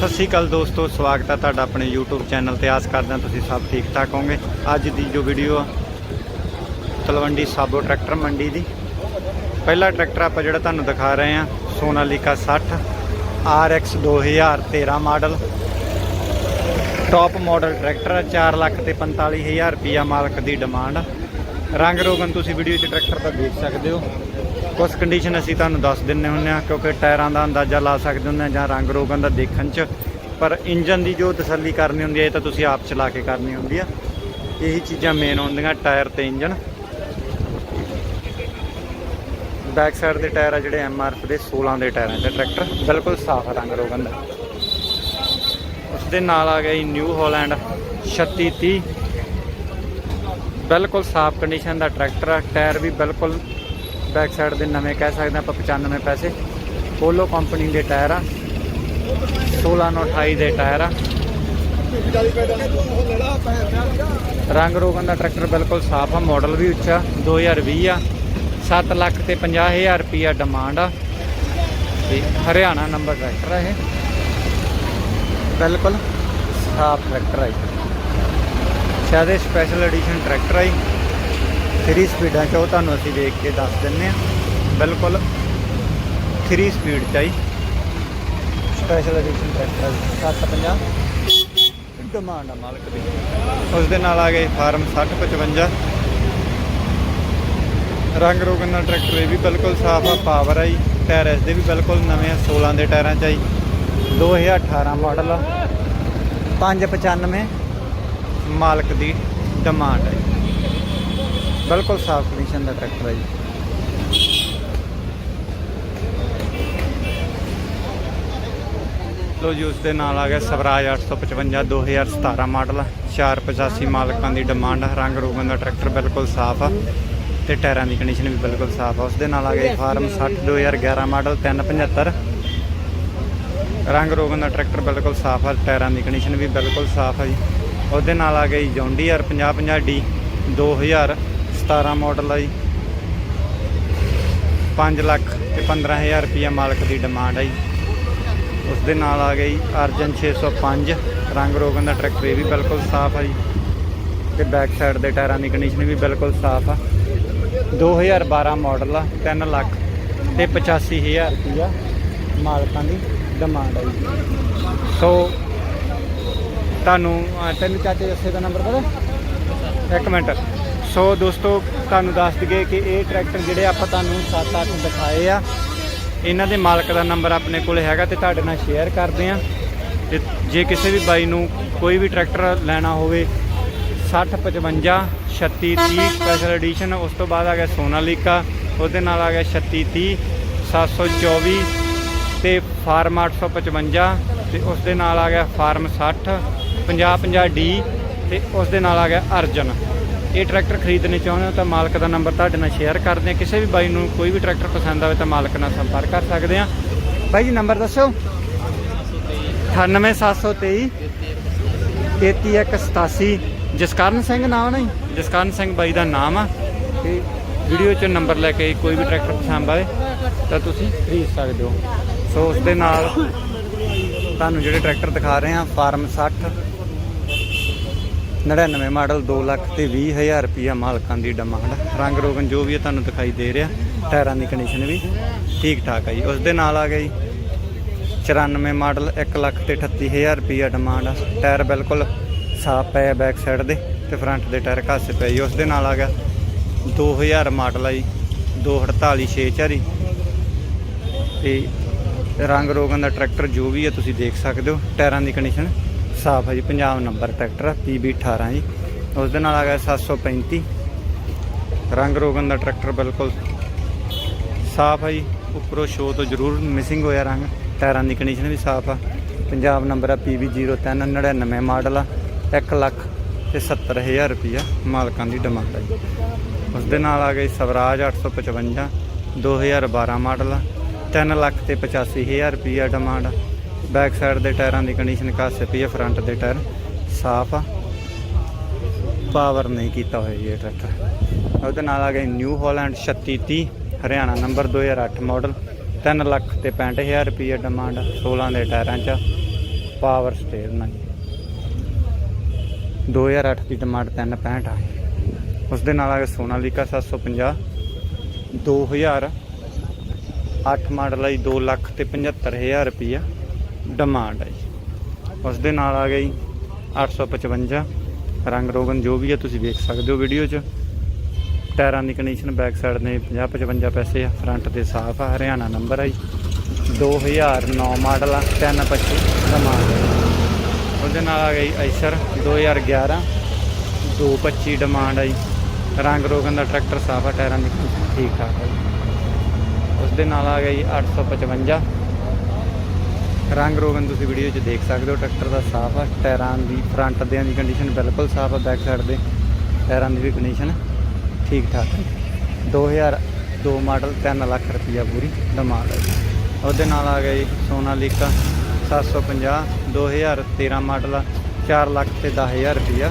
ਸਤਿ ਸ਼੍ਰੀ ਅਕਾਲ ਦੋਸਤੋ, ਸਵਾਗਤ ਹੈ ਤੁਹਾਡਾ ਆਪਣੇ YouTube ਚੈਨਲ ਤੇ। ਆਸ ਕਰਦਾ ਤੁਸੀਂ ਸਭ ਠੀਕ ਠਾਕ ਹੋਵੋਗੇ। ਅੱਜ ਦੀ ਜੋ ਵੀਡੀਓ ਆ, ਤਲਵੰਡੀ ਸਾਬੋ ਟਰੈਕਟਰ ਮੰਡੀ ਦੀ। ਪਹਿਲਾ ਟਰੈਕਟਰ ਆਪਾਂ ਜਿਹੜਾ ਤੁਹਾਨੂੰ ਦਿਖਾ ਰਹੇ ਆ, Sonalika 60 RX 2013 model. Top model tractor ਆ 4 ਲੱਖ ਤੇ 45000 ਰੁਪਿਆ ਮਾਲਕ ਦੀ ਡਿਮਾਂਡ ਰੰਗ ਰੋਗਨ ਤੁਸੀਂ ਵੀਡੀਓ 'ਚ ਟਰੈਕਟਰ ਦਾ ਦੇਖ ਸਕਦੇ ਹੋ। ਕੁਝ ਕੰਡੀਸ਼ਨ ਅਸੀਂ ਤੁਹਾਨੂੰ ਦੱਸ ਦਿੰਨੇ ਹੁੰਨੇ ਆ ਕਿਉਂਕਿ ਟਾਇਰਾਂ ਦਾ ਅੰਦਾਜ਼ਾ ਲਾ ਸਕਦੇ ਹੁੰਦੇ ਆ ਜਾਂ ਰੰਗ ਰੋਗਨ ਦਾ ਦੇਖਣ 'ਚ। ਪਰ ਇੰਜਨ ਦੀ ਜੋ ਤਸੱਲੀ ਕਰਨੀ ਹੁੰਦੀ ਹੈ, ਇਹ ਤਾਂ ਤੁਸੀਂ ਆਪ ਚਲਾ ਕੇ ਕਰਨੀ ਹੁੰਦੀ ਆ। ਇਹੀ ਚੀਜ਼ਾਂ ਮੇਨ ਹੁੰਦੀਆਂ, ਟਾਇਰ ਤੇ ਇੰਜਨ। ਬੈਕ ਸਾਈਡ ਦੇ ਟਾਇਰ ਆ ਜਿਹੜੇ ਐਮਆਰਐਫ ਦੇ 16 ਦੇ ਟਾਇਰਾਂ ਤੇ ਟਰੈਕਟਰ ਬਿਲਕੁਲ ਸਾਫ਼ ਰੰਗ ਰੋਗਨ ਦਾ। ਉਸ ਦੇ ਨਾਲ ਆ ਗਿਆ ਜੀ ਨਿਊ ਹਾਲੈਂਡ 3630 ਬਿਲਕੁਲ ਸਾਫ਼ ਕੰਡੀਸ਼ਨ ਦਾ ਟਰੈਕਟਰ ਆ ਟਾਇਰ ਵੀ ਬਿਲਕੁਲ ਬੈਕ ਸਾਈਡ ਦੇ ਨਵੇਂ ਕਹਿ ਸਕਦੇ ਆਪਾਂ 95 ਪੈਸੇ। ਪੋਲੋ ਕੰਪਨੀ ਦੇ ਟਾਇਰ ਆ 1628 ਦੇ ਟਾਇਰ ਆ। ਰੰਗ ਰੋਗਨ ਦਾ ਟਰੈਕਟਰ ਬਿਲਕੁਲ ਸਾਫ਼ ਆ ਮਾਡਲ ਵੀ ਉੱਚਾ 2020 ਆ 7 ਲੱਖ ਤੇ 50000 ਰੁਪਿਆ ਡਿਮਾਂਡ ਆ। ਤੇ ਹਰਿਆਣਾ ਨੰਬਰ ਟਰੈਕਟਰ ਆ ਇਹ। ਬਿਲਕੁਲ ਸਾਫ਼ ਟਰੈਕਟਰ ਆ ਸ਼ਾਇਦ ਇਹ ਸਪੈਸ਼ਲ ਐਡੀਸ਼ਨ ਟਰੈਕਟਰ ਆਈ ਜੀ। 3 ਸਪੀਡਾਂ ਚ ਉਹ ਤੁਹਾਨੂੰ ਅਸੀਂ ਦੇਖ ਕੇ ਦੱਸ ਦਿੰਨੇ ਆ ਬਿਲਕੁਲ 3 ਸਪੀਡ ਚ ਆਈ ਸਪੈਸ਼ਲ ਐਡੀਸ਼ਨ ਟਰੈਕਟਰ 750 ਡਿਮਾਂਡ ਆ ਮਾਲਕ ਦੀ। ਉਸ ਦੇ ਨਾਲ ਆ ਗਏ ਫਾਰਮ 6055 ਰੰਗ ਰੋਗਨ ਦਾ ਟਰੈਕਟਰ ਇਹ ਵੀ ਬਿਲਕੁਲ ਸਾਫ਼ ਆ ਪਾਵਰ ਆਈ ਟਾਇਰ ਇਸ ਦੇ ਵੀ ਬਿਲਕੁਲ ਨਵੇਂ ਆ 16 ਦੇ ਟਾਇਰਾਂ ਚ ਆਈ 2018 ਮਾਡਲ ਆ। 595 ਮਾਲਕ ਦੀ ਡਿਮਾਂਡ ਹੈ। ਬਿਲਕੁਲ ਸਾਫ਼ ਕੰਡੀਸ਼ਨ ਦਾ ਟਰੈਕਟਰ ਹੈ ਜੀ। ਲੋ ਜੀ ਉਸ ਦੇ ਨਾਲ ਆ ਗਿਆ ਸਵਰਾਜ 855 2017 ਮਾਡਲ। 485 ਮਾਲਕਾਂ ਦੀ ਡਿਮਾਂਡ ਆ ਰੰਗ ਰੋਗਨ ਦਾ ਟਰੈਕਟਰ ਬਿਲਕੁਲ ਸਾਫ਼ ਆ ਤੇ ਟਾਇਰਾਂ ਦੀ ਕੰਡੀਸ਼ਨ ਵੀ ਬਿਲਕੁਲ ਸਾਫ਼ ਆ। ਉਸ ਦੇ ਨਾਲ ਆ ਗਿਆ ਫਾਰਮ 60 2011 ਮਾਡਲ 375 ਰੰਗ ਰੋਗਨ ਦਾ ਟਰੈਕਟਰ ਬਿਲਕੁਲ ਸਾਫ਼ ਆ, ਟਾਇਰਾਂ ਦੀ ਕੰਡੀਸ਼ਨ ਵੀ ਬਿਲਕੁਲ ਸਾਫ਼ ਆ ਜੀ। ਉਹਦੇ ਨਾਲ ਆ ਗਈ ਜੌਂਡੀਆਰ 5050 ਡੀ 2017 ਮਾਡਲ ਆ ਜੀ। 5 ਲੱਖ ਤੇ 15000 ਰੁਪਇਆ ਮਾਲਕ ਦੀ ਡਿਮਾਂਡ ਆ ਜੀ। ਉਸ ਦੇ ਨਾਲ ਆ ਗਈ ਅਰਜਨ 605 ਰੰਗ ਰੋਗਨ ਦਾ ਟਰੈਕਟਰ ਇਹ ਵੀ ਬਿਲਕੁਲ ਸਾਫ਼ ਆ ਜੀ। ਤੇ ਬੈਕ ਸਾਈਡ ਦੇ ਟਾਇਰਾਂ ਦੀ ਕੰਡੀਸ਼ਨ ਵੀ ਬਿਲਕੁਲ ਸਾਫ਼ ਆ। 2012 ਮਾਡਲ ਆ 3 ਲੱਖ ਤੇ 85000 ਰੁਪਇਆ ਮਾਲਕਾਂ ਦੀ ਡਿਮਾਂਡ ਆ ਜੀ। ਸੋ ਤੁਹਾਨੂੰ ਅਹ, ਤੈਨੂੰ ਚਾਚੇ ਜੱਸੇ ਦਾ ਨੰਬਰ ਪਤਾ? ਇੱਕ ਮਿੰਟ। ਸੋ ਦੋਸਤੋ ਤੁਹਾਨੂੰ ਦੱਸ ਦਈਏ ਕਿ ਇਹ ਟਰੈਕਟਰ ਜਿਹੜੇ ਆਪਾਂ ਤੁਹਾਨੂੰ 7-8 ਦਿਖਾਏ ਆ ਇਹਨਾਂ ਦੇ ਮਾਲਕ ਦਾ ਨੰਬਰ ਆਪਣੇ ਕੋਲ ਹੈਗਾ ਤੇ ਤੁਹਾਡੇ ਨਾਲ ਸ਼ੇਅਰ ਕਰਦੇ ਆ। ਤੇ ਜੇ ਕਿਸੇ ਵੀ ਬਾਈ ਨੂੰ ਕੋਈ ਵੀ ਟਰੈਕਟਰ ਲੈਣਾ ਹੋਵੇ 60 55 36 30 ਸਪੈਸ਼ਲ ਐਡੀਸ਼ਨ ਉਸ ਤੋਂ ਬਾਅਦ ਆ ਗਿਆ ਸੋਨਾਲੀਕਾ ਉਹਦੇ ਨਾਲ ਆ ਗਿਆ 36 30 724 ਤੇ ਫਾਰਮ 855 ਤੇ ਉਸ ਦੇ ਨਾਲ ਆ ਗਿਆ ਫਾਰਮ 60 50 50 ਡੀ ਤੇ ਉਸ ਦੇ ਨਾਲ ਆ ਗਿਆ ਅਰਜਨ। ਇਹ ਟਰੈਕਟਰ ਖਰੀਦਣੇ ਚਾਹੁੰਦੇ ਹੋ ਤਾਂ ਮਾਲਕ ਦਾ ਨੰਬਰ ਤੁਹਾਡੇ ਨਾਲ ਸ਼ੇਅਰ ਕਰਦੇ ਆ ਕਿਸੇ ਵੀ ਬਾਈ ਨੂੰ ਕੋਈ ਵੀ ਟਰੈਕਟਰ ਪਸੰਦ ਆਵੇ ਤਾਂ ਮਾਲਕ ਨਾਲ ਸੰਪਰਕ ਕਰ ਸਕਦੇ ਆ ਬਾਈ ਜੀ, ਨੰਬਰ ਦੱਸੋ? 98723 33187 ਜਸਕਰਨ ਸਿੰਘ ਨਾਮ ਨਹੀਂ ਜਸਕਰਨ ਸਿੰਘ ਬਾਈ ਦਾ ਨਾਮ ਆ। ਤੇ ਵੀਡੀਓ 'ਚ ਨੰਬਰ ਲੈ ਕੇ ਕੋਈ ਵੀ ਟਰੈਕਟਰ ਪਸੰਦ ਆਵੇ ਤਾਂ ਤੁਸੀਂ ਖਰੀਦ ਸਕਦੇ ਹੋ। ਸੋ ਉਸ ਦੇ ਨਾਲ ਤੁਹਾਨੂੰ ਜਿਹੜੇ ਟਰੈਕਟਰ ਦਿਖਾ ਰਹੇ ਆ ਫਾਰਮ 60 99 ਮਾਡਲ 2 ਲੱਖ ਤੇ 20 ਹਜ਼ਾਰ ਰੁਪਈਆ ਮਾਲਕਾਂ ਦੀ ਡਿਮਾਂਡ। ਰੰਗ ਰੋਗਨ ਜੋ ਵੀ ਹੈ ਤੁਹਾਨੂੰ ਦਿਖਾਈ ਦੇ ਰਿਹਾ, ਟਾਇਰਾਂ ਦੀ ਕੰਡੀਸ਼ਨ ਵੀ ਠੀਕ ਠਾਕ ਹੈ ਜੀ। ਉਸ ਦੇ ਨਾਲ ਆ ਗਿਆ ਜੀ 94 ਮਾਡਲ 1 ਲੱਖ ਤੇ 38 ਹਜ਼ਾਰ ਰੁਪਈਆ ਡਿਮਾਂਡ ਆ। ਟਾਇਰ ਬਿਲਕੁਲ ਸਾਫ਼ ਪਏ ਬੈਕ ਸਾਈਡ ਦੇ ਤੇ ਫਰੰਟ ਦੇ ਟਾਇਰ ਘਾਸੇ ਪਏ ਜੀ। ਉਸ ਦੇ ਨਾਲ ਆ ਗਿਆ 2000 ਮਾਡਲ ਆ ਜੀ 248 6 ਚਾਰੀ ਤੇ ਰੰਗ ਰੋਗਨ ਦਾ ਟਰੈਕਟਰ ਜੋ ਵੀ ਹੈ ਤੁਸੀਂ ਦੇਖ ਸਕਦੇ ਹੋ, ਟਾਇਰਾਂ ਦੀ ਕੰਡੀਸ਼ਨ ਸਾਫ਼ ਹੈ ਜੀ ਪੰਜਾਬ ਨੰਬਰ ਟਰੈਕਟਰ ਆ PB 18 ਜੀ। ਉਸ ਦੇ ਨਾਲ ਆ ਗਿਆ 735 ਰੰਗ ਰੋਗਨ ਦਾ ਟਰੈਕਟਰ ਬਿਲਕੁਲ ਸਾਫ਼ ਹੈ ਜੀ। ਉੱਪਰੋਂ ਸ਼ੋ ਤੋਂ ਜ਼ਰੂਰ ਮਿਸਿੰਗ ਹੋਇਆ ਰੰਗ। ਟਾਇਰਾਂ ਦੀ ਕੰਡੀਸ਼ਨ ਵੀ ਸਾਫ਼ ਆ। ਪੰਜਾਬ ਨੰਬਰ ਆ PB 0399 ਮਾਡਲ ਆ। 1 ਲੱਖ ਤੇ 70000 ਰੁਪਈਆ ਮਾਲਕਾਂ ਦੀ ਡਿਮਾਂਡ ਹੈ ਜੀ। ਉਸ ਦੇ ਨਾਲ ਆ ਗਈ ਸਵਰਾਜ 855 2012 ਮਾਡਲ ਆ। 3 ਲੱਖ ਤੇ 85000 ਰੁਪਈਆ ਡਿਮਾਂਡ ਆ। ਬੈਕ ਸਾਈਡ ਦੇ ਟਾਇਰਾਂ ਦੀ ਕੰਡੀਸ਼ਨ ਕਾਸੇ ਪਈ ਆ ਫਰੰਟ ਦੇ ਟਾਇਰ। ਸਾਫ਼ ਆ। ਪਾਵਰ ਨਹੀਂ ਕੀਤਾ ਹੋਇਆ ਜੀ ਇਹ ਟਰੈਕਟਰ ਉਹਦੇ ਨਾਲ ਆ ਗਏ new Holland 3630 Haryana number 2008 model 3 lakh ਤੇ 65000 ਰੁਪਏ ਡਿਮਾਂਡ 16 ਦੇ ਟਾਇਰਾਂ 'ਚ। ਪਾਵਰ ਸਟੇਅਰਿੰਗ ਨਾਲ 2008 ਦੀ ਡਿਮਾਂਡ 365 ਆ। ਉਸ ਦੇ ਨਾਲ ਆ ਗਿਆ ਸੋਨਾਲੀਕਾ 750 2008 ਮਾਡਲ ਹੈ 2 ਲੱਖ ਤੇ 75000 ਰੁਪਈਆ। ਡਿਮਾਂਡ ਹੈ ਜੀ। ਉਸ ਦੇ ਨਾਲ ਆ ਗਈ 855 ਰੰਗ ਰੋਗਨ ਜੋ ਵੀ ਹੈ, ਤੁਸੀਂ ਵੇਖ ਸਕਦੇ ਹੋ ਵੀਡੀਓ 'ਚ। ਟਾਇਰਾਂ ਦੀ ਕੰਡੀਸ਼ਨ ਬੈਕ ਸਾਈਡ ਨੇ 50 55 ਪੈਸੇ ਆ, ਫਰੰਟ ਦੇ ਸਾਫ਼ ਆ, ਹਰਿਆਣਾ ਨੰਬਰ ਆ ਜੀ। 2009 ਮਾਡਲ ਆ 325 ਡਿਮਾਂਡ ਉਹਦੇ ਨਾਲ ਆ ਗਈ ਆਈਸਰ 2011 225 ਡਿਮਾਂਡ ਆ ਜੀ। ਰੰਗ ਰੋਗਨ ਦਾ ਟਰੈਕਟਰ ਸਾਫ਼ ਆ, ਟਾਇਰਾਂ ਦੀ ਠੀਕ ਠਾਕ ਆ ਜੀ। ਉਸ ਦੇ ਨਾਲ ਆ ਗਈ 855 ਰੰਗ ਰੋਗਨ ਤੁਸੀਂ ਵੀਡੀਓ 'ਚ ਦੇਖ ਸਕਦੇ ਹੋ। ਟਰੈਕਟਰ ਦਾ ਸਾਫ਼ ਆ, ਟਾਇਰਾਂ ਦੀ ਫਰੰਟ ਦੇ ਦੀ ਕੰਡੀਸ਼ਨ ਬਿਲਕੁਲ ਸਾਫ਼ ਆ ਬੈਕ ਸਾਈਡ ਦੇ ਟਾਇਰਾਂ ਦੀ ਵੀ ਕੰਡੀਸ਼ਨ ਠੀਕ ਠਾਕ ਹੈ 2002 ਮਾਡਲ 3 ਲੱਖ ਰੁਪਈਆ ਪੂਰੀ ਡਿਮਾਂਡ ਹੈ ਉਹਦੇ ਨਾਲ ਆ ਗਿਆ ਜੀ ਸੋਨਾਲੀਕਾ 750 2013 ਮਾਡਲ ਆ 4 ਲੱਖ ਤੇ 10000 ਰੁਪਈਆ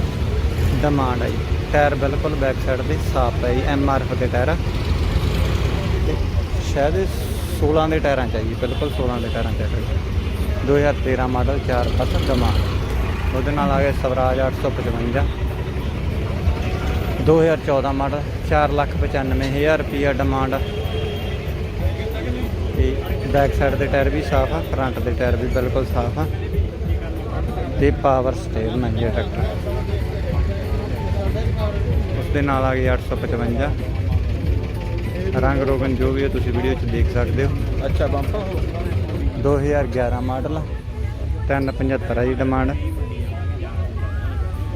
ਡਿਮਾਂਡ ਹੈ ਟਾਇਰ ਬਿਲਕੁਲ ਬੈਕ ਸਾਈਡ ਦੇ ਸਾਫ਼ ਹੈ ਜੀ ਐਮ ਆਰ ਐਫ ਦੇ ਟਾਇਰ ਆ। ਸ਼ਾਇਦ ਇਹ 16 ਦੇ ਟਾਇਰਾਂ ਚ ਹੈ ਜੀ, ਬਿਲਕੁਲ 16 ਦੇ ਟਾਇਰਾਂ ਚ 2013 ਮਾਡਲ 4 ਲੱਖ ਡਿਮਾਂਡ ਉਹਦੇ ਨਾਲ ਆ ਗਿਆ ਸਵਰਾਜ 855 2014 ਮਾਡਲ 4 ਲੱਖ 95000 ਰੁਪਿਆ ਡਿਮਾਂਡ ਤੇ ਬੈਕ ਸਾਈਡ ਦੇ ਟਾਇਰ ਵੀ ਸਾਫ਼ ਆ ਫਰੰਟ ਦੇ ਟਾਇਰ ਵੀ ਬਿਲਕੁਲ ਸਾਫ਼ ਆ। ਤੇ ਪਾਵਰ ਸਟੇਅਰਿੰਗ ਹੈ ਜੀ ਟਰੈਕਟਰ ਉਸ ਦੇ ਨਾਲ ਆ ਗਿਆ 855 ਰੰਗ ਰੋਗਨ ਜੋ ਵੀ ਹੈ ਤੁਸੀਂ ਵੀਡੀਓ 'ਚ ਦੇਖ ਸਕਦੇ ਹੋ। ਅੱਛਾ ਬੰਪਰ 2011 ਮਾਡਲ 375 ਹੈ ਜੀ ਡਿਮਾਂਡ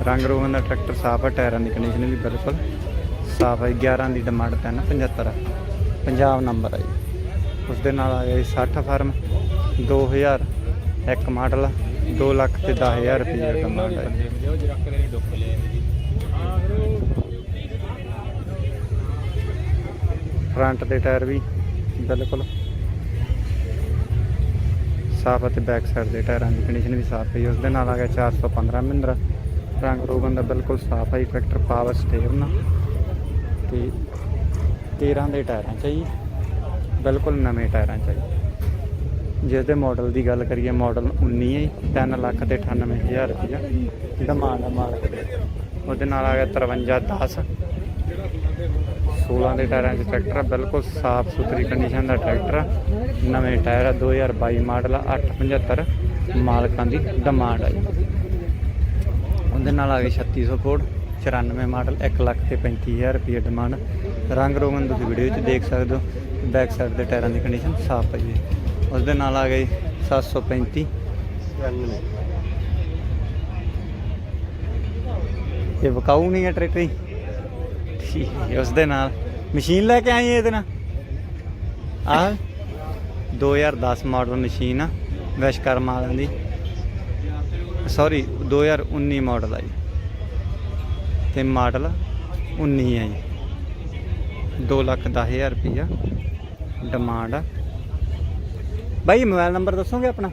ਰੰਗ ਰੋਗਨ ਦਾ ਟਰੈਕਟਰ ਸਾਫ਼ ਹੈ ਟਾਇਰਾਂ ਦੀ ਕੰਡੀਸ਼ਨ ਵੀ ਬਿਲਕੁਲ ਸਾਫ਼ ਹੈ 11 ਦੀ ਡਿਮਾਂਡ 375 ਹੈ ਪੰਜਾਬ ਨੰਬਰ ਹੈ ਜੀ। ਉਸ ਦੇ ਨਾਲ ਆ ਗਿਆ ਜੀ 60 ਫਾਰਮ 2001 ਮਾਡਲ 2 ਲੱਖ ਤੇ 10000 ਰੁਪਏ ਡਿਮਾਂਡ ਹੈ ਫਰੰਟ ਦੇ ਟਾਇਰ ਵੀ ਬਿਲਕੁਲ ਸਾਫ਼ ਅਤੇ ਬੈਕ ਸਾਈਡ ਦੇ ਟਾਇਰਾਂ ਦੀ ਕੰਡੀਸ਼ਨ ਵੀ ਸਾਫ਼ ਹੈ ਉਸ ਦੇ ਨਾਲ ਆ ਗਿਆ 415 ਮਹਿੰਦਰਾ। ਰੰਗ ਰੋਗਨ ਦਾ ਬਿਲਕੁਲ ਸਾਫ਼ ਹੈ ਟਰੈਕਟਰ ਪਾਵਰ ਸਟੇਅਰਿੰਗ ਤੇ 13 ਦੇ ਟਾਇਰਾਂ ਚ ਬਿਲਕੁਲ ਨਵੇਂ ਟਾਇਰਾਂ ਚ ਹੈ ਜੀ। ਜਿਸ ਦੇ ਮਾਡਲ ਦੀ ਗੱਲ ਕਰੀਏ ਮਾਡਲ 19 ਹੈ ਜੀ, ਤਿੰਨ ਲੱਖ ਤੇ 98000 ਰੁਪਇਆ ਡਿਮਾਂਡ ਹੈ ਮਾਲਕ ਦੇ। ਉਹਦੇ ਨਾਲ ਆ ਗਿਆ 5310 16 ਦੇ ਟਾਇਰਾਂ 'ਚ ਟਰੈਕਟਰ ਆ, ਬਿਲਕੁਲ ਸਾਫ਼ ਸੁਥਰੀ ਕੰਡੀਸ਼ਨ ਦਾ ਟਰੈਕਟਰ ਆ। ਨਵੇਂ ਟਾਇਰ ਆ 2022 ਮਾਡਲ ਆ 875 ਮਾਲਕਾਂ ਦੀ ਡਿਮਾਂਡ ਆ ਜੀ। ਉਹਦੇ ਨਾਲ ਆ ਗਈ 3600 ਫੋਰਡ 94 ਮਾਡਲ 1 ਲੱਖ ਤੇ 35000 ਰੁਪਏ ਡਿਮਾਂਡ ਰੰਗ ਰੋਗਨ ਤੁਸੀਂ ਵੀਡੀਓ 'ਚ ਦੇਖ ਸਕਦੇ ਹੋ ਬੈਕ ਸਾਈਡ ਦੇ ਟਾਇਰਾਂ ਦੀ ਕੰਡੀਸ਼ਨ ਸਾਫ਼ ਹੈ ਜੀ। ਉਸ ਦੇ ਨਾਲ ਆ ਗਈ 735 ਇਹ ਵਕਾਊ ਨਹੀਂ ਹੈ ਟਰੈਕਟਰ ਉਸ ਦੇ ਨਾਲ। ਮਸ਼ੀਨ ਲੈ ਕੇ ਆਈ ਇਹਦੇ ਨਾਲ? ਆ 2010 ਮਾਡਲ ਮਸ਼ੀਨ ਆ ਵਿਸ਼ਕਰਮਾ ਵਾਲਿਆਂ ਦੀ। ਸੌਰੀ 2019 ਮਾਡਲ ਆ ਜੀ। ਤੇ ਮਾਡਲ 19 ਹੈ ਜੀ। 2 ਲੱਖ 10000 ਰੁਪਈਆ ਡਿਮਾਂਡ ਆ। ਬਾਈ ਮੋਬਾਈਲ ਨੰਬਰ ਦੱਸੋਗੇ ਆਪਣਾ?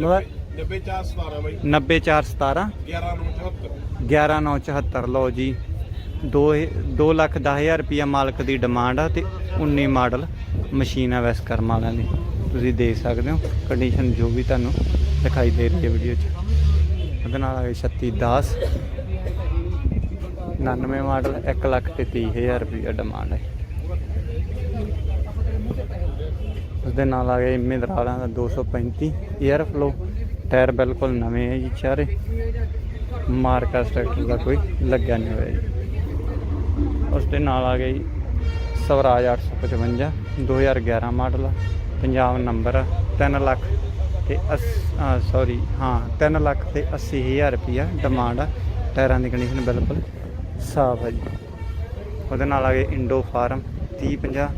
ਮੋਬਾਈਲ 90417 ਬਾਈ। 90417 1174 11974 ਲਓ ਜੀ। 2 2 ਲੱਖ 10000 ਰੁਪਿਆ ਮਾਲਕ ਦੀ ਡਿਮਾਂਡ ਆ ਤੇ 19 ਮਾਡਲ ਮਸ਼ੀਨ ਆ ਵੈਸਕਰਮ ਵਾਲਿਆਂ ਦੀ। ਤੁਸੀਂ ਦੇਖ ਸਕਦੇ ਹੋ ਕੰਡੀਸ਼ਨ ਜੋ ਵੀ ਤੁਹਾਨੂੰ ਦਿਖਾਈ ਦੇ ਰਹੀ ਹੈ ਵੀਡੀਓ 'ਚ। ਉਹਦੇ ਨਾਲ ਆ ਗਈ 3610 99 ਮਾਡਲ 1 ਲੱਖ ਤੇ 30000 ਰੁਪਿਆ ਡਿਮਾਂਡ ਹੈ ਉਸਦੇ ਨਾਲ ਆ ਗਏ ਮਹਿੰਦਰਾ ਵਾਲਿਆਂ ਦਾ 235 에ਅਰ ਫਲੋ ਟਾਇਰ ਬਿਲਕੁਲ ਨਵੇਂ ਹੈ ਜੀ ਚਾਰੇ। ਮਾਰਕਾ ਸਟਰਕਚਰ ਦਾ ਕੋਈ ਲੱਗਿਆ ਨਹੀਂ ਹੋਇਆ ਜੀ। ਉਸ ਦੇ ਨਾਲ ਆ ਗਈ ਸਵਰਾਜ 855 2011 ਮਾਡਲ ਆ ਪੰਜਾਬ ਨੰਬਰ ਆ 3 ਲੱਖ ਤੇ ਸੌਰੀ ਹਾਂ 3 ਲੱਖ ਤੇ 80000 ਰੁਪਿਆ ਡਿਮਾਂਡ ਆ। ਟਾਇਰਾਂ ਦੀ ਕੰਡੀਸ਼ਨ ਬਿਲਕੁਲ ਸਾਫ਼ ਹੈ ਜੀ। ਉਹਦੇ ਨਾਲ ਆ ਗਏ ਇੰਡੋ ਫਾਰਮ 3050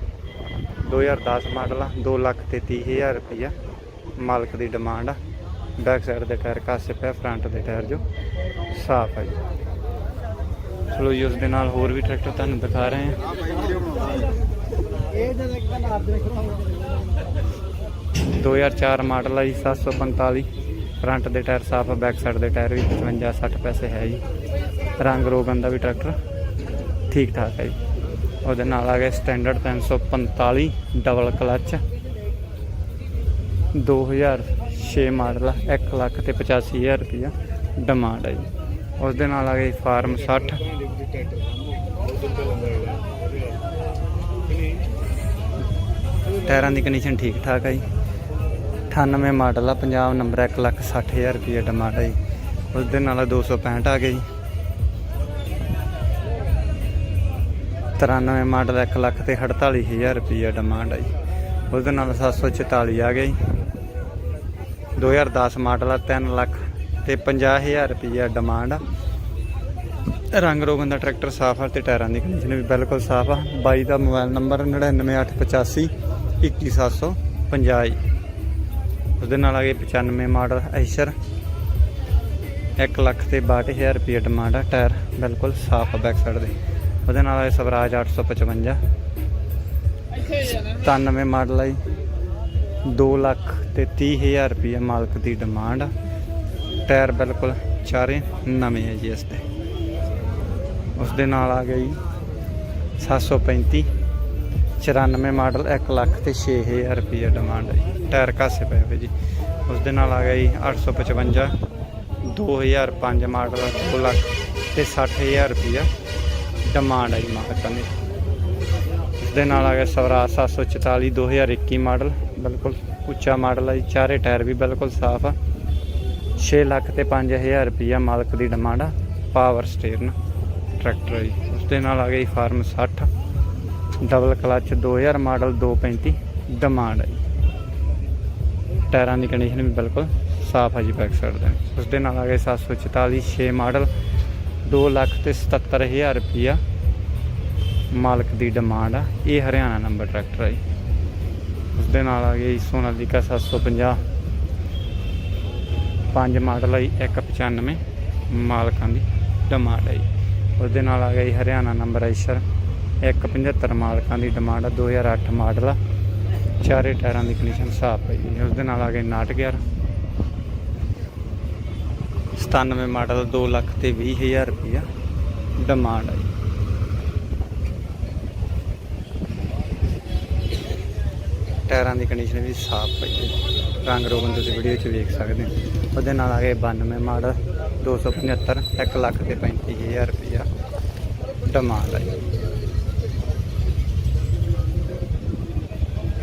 2010 ਮਾਡਲ ਆ 2 ਲੱਖ ਤੇ 30000 ਰੁਪਿਆ ਮਾਲਕ ਦੀ ਡਿਮਾਂਡ ਆ। ਬੈਕ ਸਾਈਡ ਦੇ ਟਾਇਰ, ਕਾਸੇ ਪਿਆ ਫਰੰਟ ਦੇ ਟਾਇਰ ਜੋ ਸਾਫ਼ ਹੈ ਜੀ। ਚਲੋ ਜੀ, ਉਸ ਦੇ ਨਾਲ ਹੋਰ ਵੀ ਟਰੈਕਟਰ ਤੁਹਾਨੂੰ ਦਿਖਾ ਰਹੇ ਹਾਂ। ਇਹ ਜਦੋਂ ਇੱਕ 2004 ਮਾਡਲ ਆ ਜੀ 745 ਫਰੰਟ ਦੇ ਟਾਇਰ ਸਾਫ਼ ਆ ਬੈਕ ਸਾਈਡ ਦੇ ਟਾਇਰ ਵੀ 55 60 ਪੈਸੇ ਹੈ ਜੀ। ਰੰਗ ਰੋਗਨ ਦਾ ਵੀ ਟਰੈਕਟਰ ਠੀਕ ਠਾਕ ਹੈ ਜੀ। ਉਹਦੇ ਨਾਲ ਆ ਗਿਆ ਸਟੈਂਡਰਡ 345 ਡਬਲ ਕਲਚ 2006 6 ਮਾਡਲ ਆ 1 ਲੱਖ ਤੇ 85000 ਰੁਪਇਆ ਡਿਮਾਂਡ ਹੈ ਜੀ। ਉਸ ਦੇ ਨਾਲ ਆ ਗਈ ਫਾਰਮ 60 ਟਾਇਰਾਂ ਦੀ ਕੰਡੀਸ਼ਨ ਠੀਕ ਠਾਕ ਹੈ ਜੀ। 98 ਮਾਡਲ ਆ ਪੰਜਾਬ ਨੰਬਰ 1 ਲੱਖ 60000 ਰੁਪਇਆ ਡਿਮਾਂਡ ਹੈ ਜੀ। ਉਸ ਦੇ ਨਾਲ 265 ਆ ਗਿਆ ਜੀ। 93 ਮਾਡਲ 1 ਲੱਖ ਤੇ 48000 ਰੁਪਇਆ ਡਿਮਾਂਡ ਹੈ ਜੀ। ਉਸ ਦੇ ਨਾਲ 744 ਆ ਗਿਆ ਜੀ। 2010 ਮਾਡਲ ਆ 3 ਲੱਖ ਤੇ 50000 ਰੁਪਇਆ ਡਿਮਾਂਡ ਆ। ਰੰਗ ਰੋਗਨ ਦਾ ਟਰੈਕਟਰ ਸਾਫ਼ ਆ ਤੇ ਟਾਇਰਾਂ ਦੀ ਕੰਡੀਸ਼ਨ ਵੀ ਬਿਲਕੁਲ ਸਾਫ਼ ਆ। ਬਾਈ ਦਾ ਮੋਬਾਈਲ ਨੰਬਰ 99885 21750 ਜੀ ਉਹਦੇ ਨਾਲ ਆ ਗਏ 95 ਮਾਡਲ ਐਸ਼ਰ 1 ਲੱਖ ਤੇ 62000 ਰੁਪਏ ਡਿਮਾਂਡ ਆ। ਟਾਇਰ ਬਿਲਕੁਲ ਸਾਫ਼ ਆ ਬੈਕ ਸਾਈਡ ਦੇ। ਉਹਦੇ ਨਾਲ ਆ ਗਏ ਸਵਰਾਜ 855 97 ਮਾਡਲ ਆ ਜੀ। 2 ਲੱਖ ਤੇ 30000 ਰੁਪਏ ਮਾਲਕ ਦੀ ਡਿਮਾਂਡ ਆ। ਟਾਇਰ ਬਿਲਕੁਲ ਚਾਰੇ ਨਵੇਂ ਹੈ ਜੀ ਇਸ ਤੇ ਉਸ ਦੇ ਨਾਲ ਆ ਗਿਆ ਜੀ 735 94 ਮਾਡਲ 1 ਲੱਖ ਤੇ 6000 ਰੁਪਏ ਡਿਮਾਂਡ ਹੈ ਜੀ। ਟਾਇਰ ਕਾਸੇ ਪਏ ਹੋਏ ਜੀ। ਉਸ ਦੇ ਨਾਲ ਆ ਗਿਆ ਜੀ 855 2005 ਮਾਡਲ 2 ਲੱਖ ਤੇ 60000 ਰੁਪਏ ਡਿਮਾਂਡ ਹੈ ਜੀ ਮਾਲਕਾਂ ਦੀ। ਉਸ ਦੇ ਨਾਲ ਆ ਗਿਆ ਸਵਰਾਜ 744 2021 ਮਾਡਲ, ਬਿਲਕੁਲ ਉੱਚਾ ਮਾਡਲ ਹੈ ਜੀ। ਚਾਰੇ ਟਾਇਰ ਵੀ ਬਿਲਕੁਲ ਸਾਫ਼ ਆ। 6 ਲੱਖ ਤੇ 5000 ਰੁਪਇਆ ਮਾਲਕ ਦੀ ਡਿਮਾਂਡ ਆ, ਪਾਵਰ ਸਟੇਰਨ ਟਰੈਕਟਰ ਹੈ ਜੀ। ਉਸ ਦੇ ਨਾਲ ਆ ਗਈ farm 60 double clutch 2000 model 235 demand ਹੈ ਜੀ। ਟਾਇਰਾਂ ਦੀ ਕੰਡੀਸ਼ਨ ਵੀ ਬਿਲਕੁਲ ਸਾਫ਼ ਹੈ ਜੀ ਬੈਕ ਸਾਈਡ ਦੇ। ਉਸ ਦੇ ਨਾਲ ਆ ਗਏ 744 6 ਮਾਡਲ 2 ਲੱਖ ਤੇ 77000 ਰੁਪਇਆ ਮਾਲਕ ਦੀ ਡਿਮਾਂਡ ਆ। ਇਹ ਹਰਿਆਣਾ ਨੰਬਰ ਟਰੈਕਟਰ ਆ ਜੀ। ਉਸ ਦੇ ਨਾਲ ਆ ਗਈ ਸੋਨਾਲੀਕਾ 750 ਪੰਜ ਮਾਡਲ ਆਈ 195 ਮਾਲਕਾਂ ਦੀ ਡਿਮਾਂਡ ਆਈ ਉਸ ਦੇ ਨਾਲ ਆ ਗਈ ਹਰਿਆਣਾ ਨੰਬਰ ਆਈਸ਼ਰ 175 ਮਾਲਕਾਂ ਦੀ ਡਿਮਾਂਡ ਆ 2008 ਮਾਡਲ ਆ। ਚਾਰੇ ਟਾਇਰਾਂ ਦੀ ਕੰਡੀਸ਼ਨ ਸਾਫ਼ ਹੈ ਜੀ। ਉਸ ਦੇ ਨਾਲ ਆ ਗਈ ਨਾਟ ਗਿਆਰ। 97 ਮਾਡਲ 2 ਲੱਖ ਤੇ 20000 ਰੁਪਇਆ ਡਿਮਾਂਡ ਆ ਟਾਇਰਾਂ ਦੀ ਕੰਡੀਸ਼ਨ ਵੀ ਸਾਫ਼ ਪਈ ਹੈ। ਰੰਗ ਰੋਗਨ ਤੁਸੀਂ ਵੀਡੀਓ 'ਚ ਵੇਖ ਸਕਦੇ ਹੋ। ਉਹਦੇ ਨਾਲ ਆ ਗਏ 92 ਮਾਡਲ 275 1 ਲੱਖ ਤੇ 35000 ਰੁਪਇਆ ਡਿਮਾਂਡ ਹੈ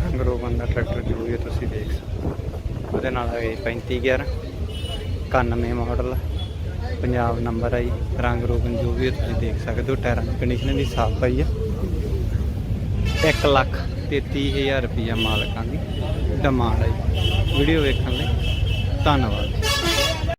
ਰੰਗ ਰੋਗਨ ਦਾ ਟਰੈਕਟਰ ਜੋ ਵੀ ਹੈ, ਤੁਸੀਂ ਦੇਖ ਸਕਦੇ ਹੋ। ਉਹਦੇ ਨਾਲ ਆ ਗਏ 3511 91 ਮਾਡਲ, ਪੰਜਾਬ ਨੰਬਰ ਆਈ ਰੰਗ ਰੋਗਨ ਜੋ ਵੀ ਹੈ, ਤੁਸੀਂ ਦੇਖ ਸਕਦੇ ਹੋ। ਟਾਇਰਾਂ ਦੀ ਕੰਡੀਸ਼ਨ ਵੀ ਸਾਫ਼ ਪਈ ਹੈ। 1 ਲੱਖ ਤੇ 30000 ਰੁਪਇਆ ਮਾਲਕਾਂ ਦੀ ਡਿਮਾਂਡ ਹੈ ਜੀ। ਵੀਡੀਓ ਵੇਖਣ ਲਈ ਧੰਨਵਾਦ